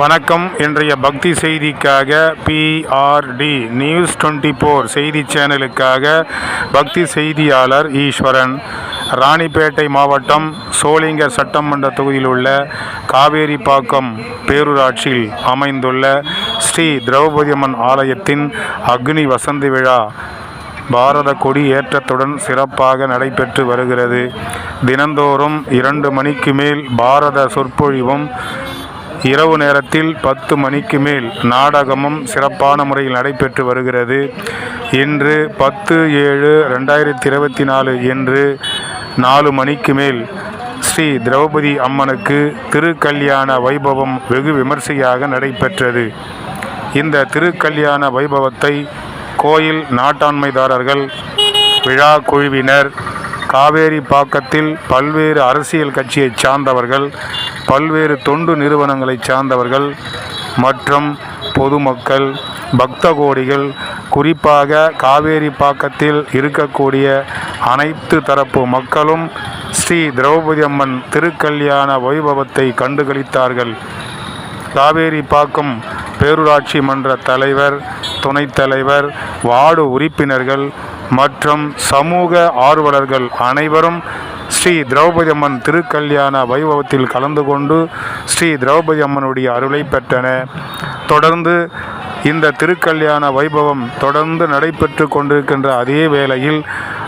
வணக்கம். இன்றைய பக்தி செய்திக்காக பிஆர்டி நியூஸ் டுவெண்ட்டி ஃபோர் செய்தி சேனலுக்காக பக்தி செய்தியாளர் ஈஸ்வரன். ராணிப்பேட்டை மாவட்டம் சோளிங்கர் சட்டமன்ற தொகுதியில் உள்ள காவேரிப்பாக்கம் பேரூராட்சியில் அமைந்துள்ள ஸ்ரீ திரௌபதி அம்மன் ஆலயத்தின் அக்னி வசந்தி விழா பாரத கொடி ஏற்றத்துடன் சிறப்பாக நடைபெற்று வருகிறது. தினந்தோறும் இரண்டு மணிக்கு மேல் பாரத சொற்பொழிவும் இரவு நேரத்தில் பத்து மணிக்கு மேல் நாடகமும் சிறப்பான முறையில் நடைபெற்று வருகிறது. இன்று பத்து ஏழு ரெண்டாயிரத்தி இருபத்தி நாலு என்று நாலு மணிக்கு மேல் ஸ்ரீ திரௌபதி அம்மனுக்கு திருக்கல்யாண வைபவம் வெகு விமர்சையாக நடைபெற்றது. இந்த திருக்கல்யாண வைபவத்தை கோயில் நாட்டாண்மைதாரர்கள் விழா குழுவினர் காவேரி பாக்கத்தில் பல்வேறு அரசியல் கட்சியைச் சார்ந்தவர்கள் பல்வேறு தொண்டு நிறுவனங்களைச் சார்ந்தவர்கள் மற்றும் பொதுமக்கள் பக்த கோடிகள் குறிப்பாக காவேரி பாக்கத்தில் இருக்கக்கூடிய அனைத்து தரப்பு மக்களும் ஸ்ரீ திரௌபதி அம்மன் திருக்கல்யாண வைபவத்தை கண்டுகளித்தார்கள். காவேரி பாக்கம் பேரூராட்சி மன்ற தலைவர் துணைத் தலைவர் வார்டு உறுப்பினர்கள் மற்றும் சமூக ஆர்வலர்கள் அனைவரும் ஸ்ரீ திரௌபதி அம்மன் திருக்கல்யாண வைபவத்தில் கலந்து கொண்டு ஸ்ரீ திரௌபதி அம்மனுடைய அருளை பெற்றன. தொடர்ந்து இந்த திருக்கல்யாண வைபவம் தொடர்ந்து நடைபெற்று கொண்டிருக்கின்ற அதே வேளையில்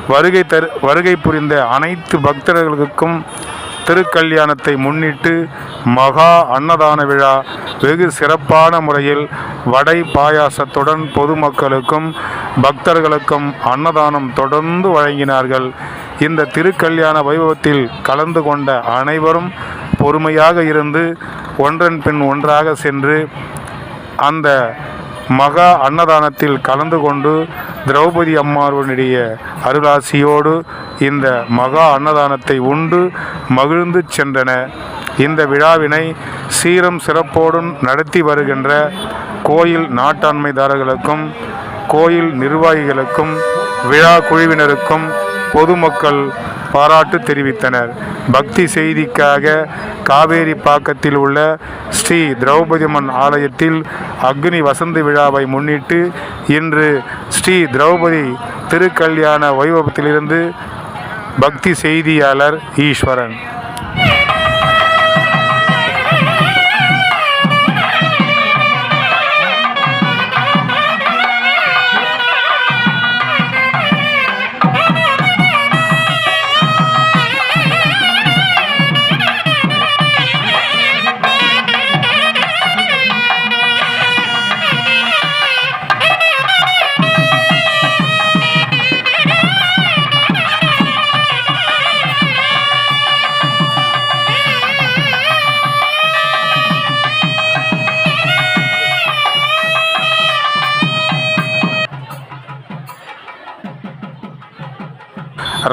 வருகை தரு வருகை புரிந்த அனைத்து பக்தர்களுக்கும் திருக்கல்யாணத்தை முன்னிட்டு மகா அன்னதான விழா வெகு சிறப்பான முறையில் வடை பாயாசத்துடன் பொதுமக்களுக்கும் பக்தர்களுக்கும் அன்னதானம் தொடர்ந்து வழங்கினார்கள். இந்த திருக்கல்யாண வைபவத்தில் கலந்து கொண்ட அனைவரும் பொறுமையாக இருந்து ஒன்றன் பின் ஒன்றாக சென்று அந்த மகா அன்னதானத்தில் கலந்து கொண்டு திரௌபதி அம்மாருடைய அருளாசியோடு இந்த மகா அன்னதானத்தை உண்டு மகிழ்ந்து சென்றன. இந்த விழாவினை சீரம் சிறப்போடும் நடத்தி வருகின்ற கோயில் நாட்டாண்மைதாரர்களுக்கும் கோயில் நிர்வாகிகளுக்கும் விழா குழுவினருக்கும் பொதுமக்கள் பாராட்டு தெரிவித்தனர். பக்தி செய்திக்காக காவேரி பாக்கத்தில் உள்ள ஸ்ரீ திரௌபதி அம்மன் ஆலயத்தில் அக்னி வசந்தி விழாவை முன்னிட்டு இன்று ஸ்ரீ திரௌபதி திருக்கல்யாண வைபவத்திலிருந்து பக்தி செய்தியாளர் ஈஸ்வரன்.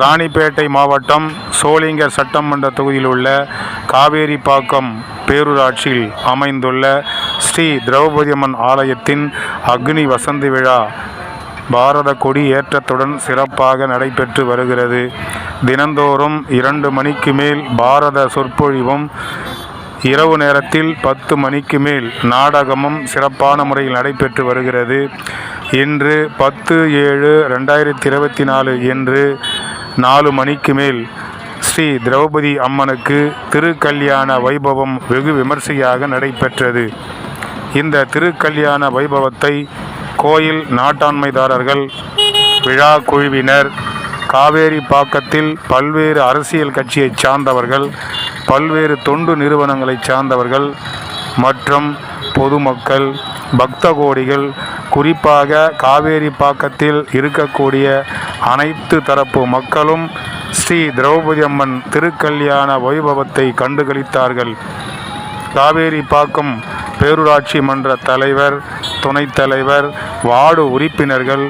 ராணிப்பேட்டை மாவட்டம் சோளிங்கர் சட்டமன்ற தொகுதியில் உள்ள காவேரிப்பாக்கம் பேரூராட்சியில் அமைந்துள்ள ஸ்ரீ திரௌபதி அம்மன் ஆலயத்தின் அக்னி வசந்தி விழா பாரத கொடி ஏற்றத்துடன் சிறப்பாக நடைபெற்று வருகிறது. தினந்தோறும் இரண்டு மணிக்கு மேல் பாரத சொற்பொழிவும் இரவு நேரத்தில் பத்து மணிக்கு மேல் நாடகமும் சிறப்பான முறையில் நடைபெற்று வருகிறது. இன்று பத்து ஏழு ரெண்டாயிரத்தி இருபத்தி நாலு என்று நாலு மணிக்கு மேல் ஸ்ரீ திரௌபதி அம்மனுக்கு திருக்கல்யாண வைபவம் வெகு விமர்சையாக நடைபெற்றது. இந்த திருக்கல்யாண வைபவத்தை கோயில் நாட்டாண்மைதாரர்கள் விழா குழுவினர் காவேரி பாக்கத்தில் பல்வேறு அரசியல் கட்சியைச் சார்ந்தவர்கள் பல்வேறு தொண்டு நிறுவனங்களைச் சார்ந்தவர்கள் மற்றும் பொதுமக்கள் பக்த கோடிகள் குறிப்பாக காவேரி பாக்கத்தில் இருக்கக்கூடிய அனைத்து தரப்பு மக்களும் ஸ்ரீ திரௌபதி அம்மன் திருக்கல்யாண வைபவத்தை கண்டுகளித்தார்கள். காவேரி பாக்கம் பேரூராட்சி மன்ற தலைவர் துணைத் தலைவர் வார்டு உறுப்பினர்கள்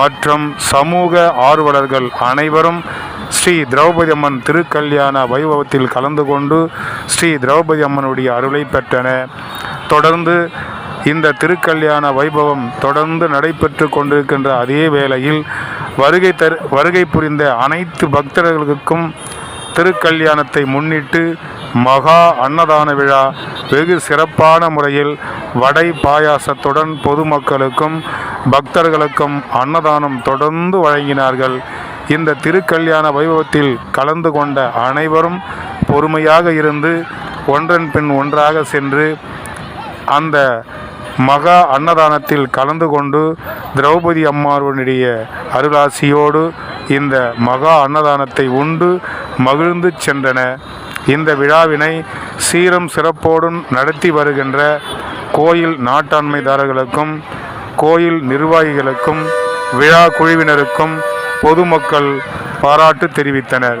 மற்றும் சமூக ஆர்வலர்கள் அனைவரும் ஸ்ரீ திரௌபதி அம்மன் திருக்கல்யாண வைபவத்தில் கலந்து கொண்டு ஸ்ரீ திரௌபதி அம்மனுடைய அருளை பெற்றன தொடர்ந்து இந்த திருக்கல்யாண வைபவம் தொடர்ந்து நடைபெற்று கொண்டிருக்கின்ற அதே வேளையில் வருகை தரு வருகை புரிந்த அனைத்து பக்தர்களுக்கும் திருக்கல்யாணத்தை முன்னிட்டு மகா அன்னதான விழா வெகு சிறப்பான முறையில் வடை பாயாசத்துடன் பொதுமக்களுக்கும் பக்தர்களுக்கும் அன்னதானம் தொடர்ந்து வழங்கினார்கள். இந்த திருக்கல்யாண வைபவத்தில் கலந்து கொண்ட அனைவரும் பொறுமையாக இருந்து ஒன்றன் பின் ஒன்றாக சென்று அந்த மகா அன்னதானத்தில் கலந்து கொண்டு திரௌபதி அம்மாருடைய அருளாசியோடு இந்த மகா அன்னதானத்தை உண்டு மகிழ்ந்து சென்றன. இந்த விழாவினை சீரம் சிறப்போடும் நடத்தி வருகின்ற கோயில் நாட்டாண்மைதாரர்களுக்கும் கோயில் நிர்வாகிகளுக்கும் விழா குழுவினருக்கும் பொதுமக்கள் பாராட்டு தெரிவித்தனர்.